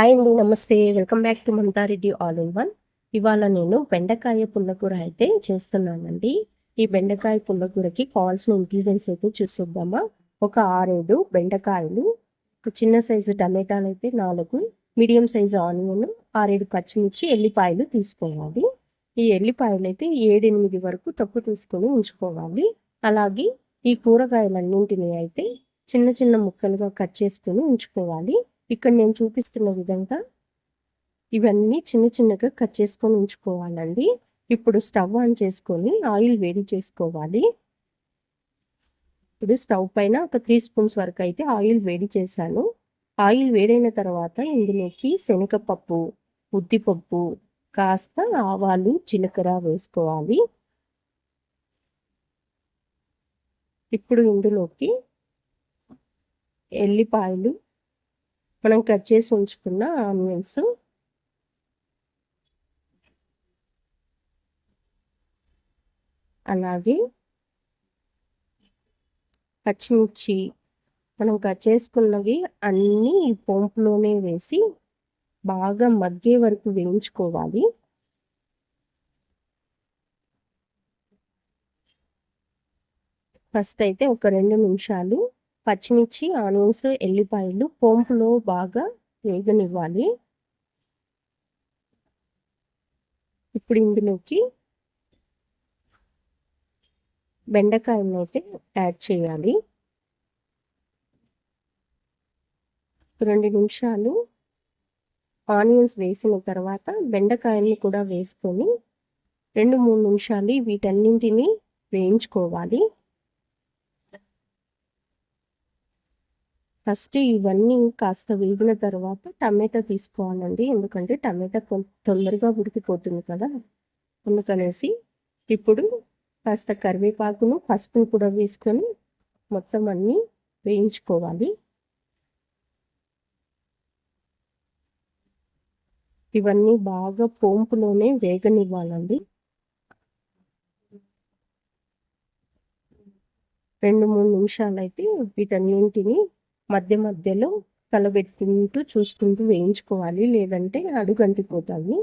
Hi అండి namaste. Welcome back to Mantha Reddy all in one. ఇవాళ నేను బెండకాయ పుల్లకూర అయితే చేస్తున్నానండి. ఈ బెండకాయ పుల్లకూరకి కావాల్సిన ఇంగ్రీడియంట్స్ అయితే చూసేద్దామా? ఒక ఆరేడు బెండకాయలు ఒక చిన్న సైజు టమాటాలు అయితే నాలుగు మీడియం సైజు ఆనియన్ ఆరేడు పచ్చిమిర్చి ఎల్లిపాయలు తీసుకోవాలి. ఈ ఎల్లిపాయలు అయితే ఏడెనిమిది వరకు తక్కువ తీసుకొని ఉంచుకోవాలి. అలాగే ఈ కూరగాయలన్నింటినీ అయితే చిన్న చిన్న ముక్కలుగా కట్ చేసుకొని ఉంచుకోవాలి. ఇక్కడ నేను చూపిస్తున్న విధంగా ఇవన్నీ చిన్న చిన్నగా కట్ చేసుకొని ఉంచుకోవాలండి. ఇప్పుడు స్టవ్ ఆన్ చేసుకొని ఆయిల్ వేడి చేసుకోవాలి. ఇప్పుడు స్టవ్ పైన ఒక త్రీ స్పూన్స్ వరకు అయితే ఆయిల్ వేడి చేశాను. ఆయిల్ వేడైన తర్వాత ఇందులోకి శనగపప్పు ఉద్దిపప్పు కాస్త ఆవాలు జీలకర్ర వేసుకోవాలి. ఇప్పుడు ఇందులోకి ఎల్లిపాయలు మనం కట్ చేసి ఉంచుకున్న ఆనియన్స్. అలాగే పచ్చిమిర్చి. మనం కట్ చేసుకున్నవి అన్నీ ఈ పోంపులోనే వేసి బాగా మగ్గే వరకు వేయించుకోవాలి. ఫస్ట్ అయితే ఒక రెండు నిమిషాలు పచ్చిమిర్చి ఆనియన్స్ ఎల్లిపాయలు పోంపులో బాగా వేగనివ్వాలి. ఇప్పుడు ఇందులోకి బెండకాయలను అయితే యాడ్ చేయాలి. రెండు నిమిషాలు ఆనియన్స్ వేసిన తర్వాత బెండకాయల్ని కూడా వేసుకొని రెండు మూడు నిమిషాలు వీటన్నింటినీ వేయించుకోవాలి. ఫస్ట్ ఇవన్నీ కాస్త వేగిన తర్వాత టమాటా తీసుకోవాలండి. ఎందుకంటే టమాటా తొందరగా ఉడికిపోతుంది కదా. అందుకనేసి ఇప్పుడు కాస్త కరివేపాకును పసుపును కూడా వేసుకొని మొత్తం అన్నీ వేయించుకోవాలి. ఇవన్నీ బాగా పోంపులోనే వేగనివ్వాలండి. రెండు మూడు నిమిషాలు అయితే వీటన్నింటిని మధ్య మధ్యలో కలబెట్టుకుంటూ చూసుకుంటూ వేయించుకోవాలి. లేదంటే అడుగంటిపోతాయి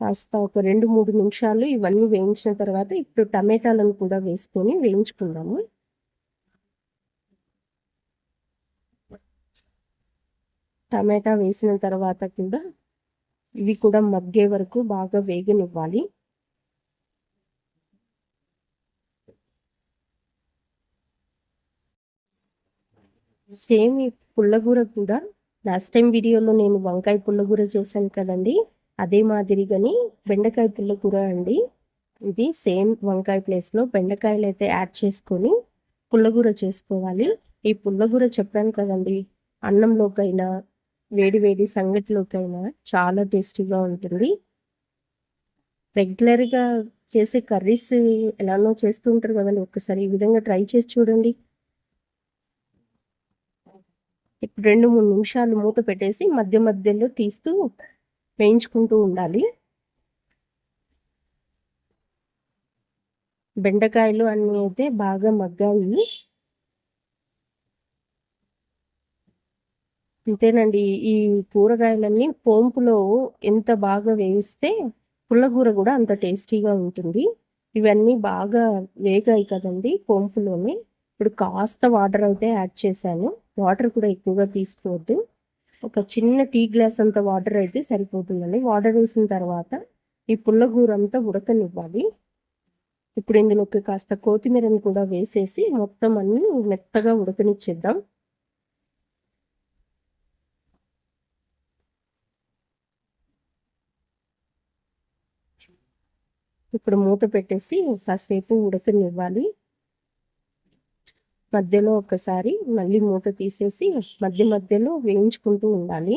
కాస్త ఒక రెండు మూడు నిమిషాలు ఇవన్నీ వేయించిన తర్వాత ఇప్పుడు టమాటాలను కూడా వేసుకొని వేయించుకుందాము. టమాటా వేసిన తర్వాత కూడా ఇవి కూడా మగ్గే వరకు బాగా వేగనివ్వాలి. సేమ్ ఈ పుల్లగూర కూడా లాస్ట్ టైం వీడియోలో నేను వంకాయ పుల్లగూర చేశాను కదండి అదే మాదిరిగాని బెండకాయ పుల్లగూర అండి. ఇది సేమ్ వంకాయ ప్లేస్లో బెండకాయలు అయితే యాడ్ చేసుకొని పుల్లగూర చేసుకోవాలి. ఈ పుల్లగూర చెప్పాను కదండి అన్నంలోకైనా వేడి వేడి సంగటిలోకైనా చాలా టేస్టీగా ఉంటుంది. రెగ్యులర్గా చేసే కర్రీస్ ఎలానో చేస్తూ ఉంటారు కదండి ఒక్కసారి ఈ విధంగా ట్రై చేసి చూడండి. ఇప్పుడు రెండు మూడు నిమిషాలు మూత పెట్టేసి మధ్య మధ్యలో తీస్తూ వేయించుకుంటూ ఉండాలి. బెండకాయలు అన్నీ అయితే బాగా మగ్గాయి. అంతేనండి ఈ కూరగాయలన్నీ పోంపులో ఎంత బాగా వేయిస్తే పుల్లగూర కూడా అంత టేస్టీగా ఉంటుంది. ఇవన్నీ బాగా వేగాయి కదండి పోంపులోనే. ఇప్పుడు కాస్త వాటర్ అయితే యాడ్ చేశాను. వాటర్ కూడా ఎక్కువగా తీసుకోవద్దు. ఒక చిన్న టీ గ్లాస్ అంత వాటర్ అయితే సరిపోతుందండి. వాటర్ వేసిన తర్వాత ఈ పుల్లగూర అంతా ఉడకనివ్వాలి. ఇప్పుడు ఇందులోకి కాస్త కొత్తిమీరని కూడా వేసేసి మొత్తం అన్ని మెత్తగా ఉడకనిచ్చేద్దాం. ఇప్పుడు మూత పెట్టేసి కాసేపు ఉడకనివ్వాలి. మధ్యలో ఒకసారి మళ్ళీ మూత తీసేసి మధ్య మధ్యలో వేయించుకుంటూ ఉండాలి.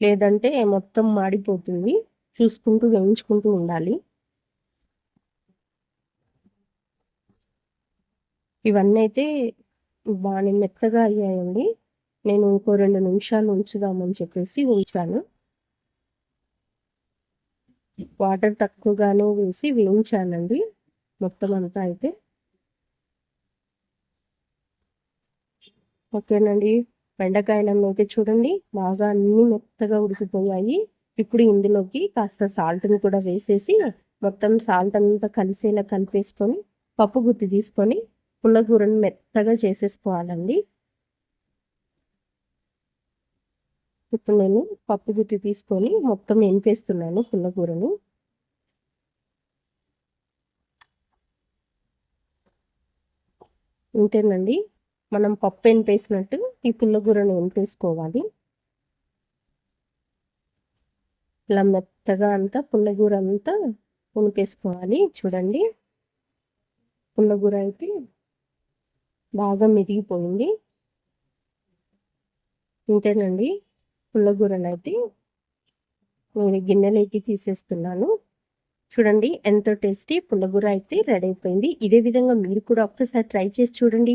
లేదంటే మొత్తం మాడిపోతుంది. చూసుకుంటూ వేయించుకుంటూ ఉండాలి. ఇవన్నీ అయితే బాగా మెత్తగా అయ్యాయండి. నేను ఇంకో రెండు నిమిషాలు ఉంచుదామని చెప్పేసి ఉంచాను. వాటర్ తక్కువగానే వేసి వేయించానండి. మొత్తం అంతా అయితే. ఓకేనండి. బెండకాయలను అయితే చూడండి బాగా అన్ని మెత్తగా ఉడికిపోయాయి. ఇప్పుడు ఇందులోకి కాస్త సాల్ట్ని కూడా వేసేసి మొత్తం సాల్ట్ అంతా కలిసేలా కలిపేసుకొని పప్పు గుత్తి తీసుకొని పుల్లగూరను మెత్తగా చేసేసుకోవాలండి. ఇప్పుడు నేను పప్పు గుత్తి తీసుకొని మొత్తం ఎంపేస్తున్నాను పుల్లగూరను ఇంతేనండి. మనం పప్పు ఎనిపేసినట్టు ఈ పుల్లగూరను ఎనిపేసుకోవాలి ఇలా మెత్తగా అంతా పుల్లగూర అంతా ఉనిపేసుకోవాలి. చూడండి. పుల్లగూర అయితే బాగా మెరిగిపోయింది ఇంతేనండి. పుల్లగూరను అయితే నేను గిన్నెలోకి తీసేస్తున్నాను. చూడండి ఎంతో టేస్టీ పుల్లగూర అయితే రెడీ అయిపోయింది. ఇదే విధంగా మీరు కూడా ఒక్కసారి ట్రై చేసి చూడండి.